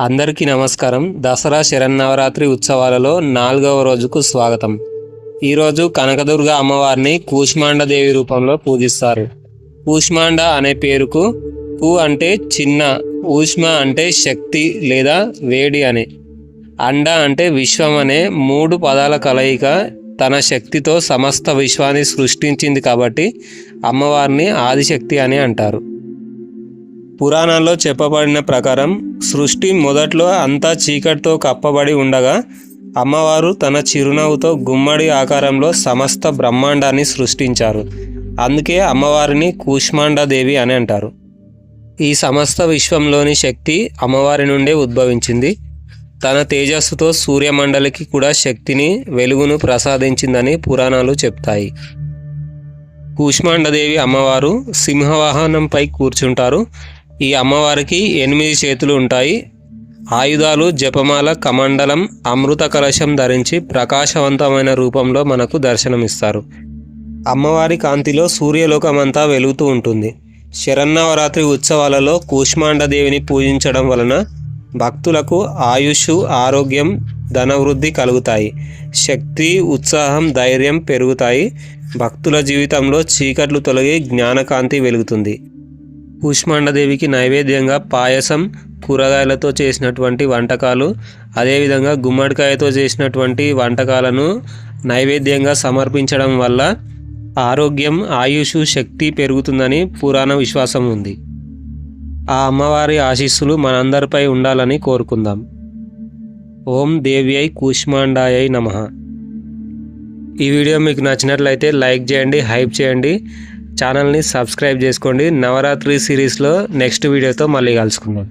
అందరికీ నమస్కారం. దసరా శరన్నవరాత్రి ఉత్సవాలలో నాలుగవ రోజుకు స్వాగతం. ఈరోజు కనకదుర్గ అమ్మవారిని కూష్మాండ దేవి రూపంలో పూజిస్తారు. కూష్మాండ అనే పేరుకు పూ అంటే చిన్న ఊష్మ అంటే శక్తి లేదా వేడి అని అండ అంటే విశ్వం అనే మూడు పదాల కలయిక తన శక్తితో సమస్త విశ్వాన్ని సృష్టించింది కాబట్టి అమ్మవారిని ఆదిశక్తి అని అంటారు. పురాణాల్లో చెప్పబడిన ప్రకారం సృష్టి మొదట్లో అంతా చీకటితో కప్పబడి ఉండగా అమ్మవారు తన చిరునవ్వుతో గుమ్మడి ఆకారంలో సమస్త బ్రహ్మాండాన్ని సృష్టించారు. అందుకే అమ్మవారిని కూష్మాండదేవి అని అంటారు. ఈ సమస్త విశ్వంలోని శక్తి అమ్మవారి నుండే ఉద్భవించింది. తన తేజస్సుతో సూర్యమండలికి కూడా శక్తిని వెలుగును ప్రసాదించిందని పురాణాలు చెప్తాయి. కూష్మాండదేవి అమ్మవారు సింహవాహనంపై కూర్చుంటారు. ఈ అమ్మవారికి ఎనిమిది చేతులు ఉంటాయి. ఆయుధాలు జపమాల కమండలం అమృత కలశం ధరించి ప్రకాశవంతమైన రూపంలో మనకు దర్శనమిస్తారు. అమ్మవారి కాంతిలో సూర్యలోకమంతా వెలుగుతూ ఉంటుంది. శరన్నవరాత్రి ఉత్సవాలలో కూష్మాండదేవిని పూజించడం వలన భక్తులకు ఆయుష్ ఆరోగ్యం ధనవృద్ధి కలుగుతాయి. శక్తి ఉత్సాహం ధైర్యం పెరుగుతాయి. భక్తుల జీవితంలో చీకట్లు తొలగి జ్ఞానకాంతి వెలుగుతుంది. కూష్మాండదేవికి నైవేద్యంగా పాయసం కూరగాయలతో చేసినటువంటి వంటకాలు అదేవిధంగా గుమ్మడికాయతో చేసినటువంటి వంటకాలను నైవేద్యంగా సమర్పించడం వల్ల ఆరోగ్యం ఆయుష్ శక్తి పెరుగుతుందని పురాణ విశ్వాసం ఉంది. ఆ అమ్మవారి ఆశీస్సులు మనందరిపై ఉండాలని కోరుకుందాం. ఓం దేవ్యై కూష్మాండాయై నమ. ఈ వీడియో మీకు నచ్చినట్లయితే లైక్ చేయండి హైప్ చేయండి. ఛానల్ని సబ్స్క్రైబ్ చేసుకోండి. నవరాత్రి సిరీస్లో నెక్స్ట్ వీడియోతో మళ్ళీ కలుసుకుందాం.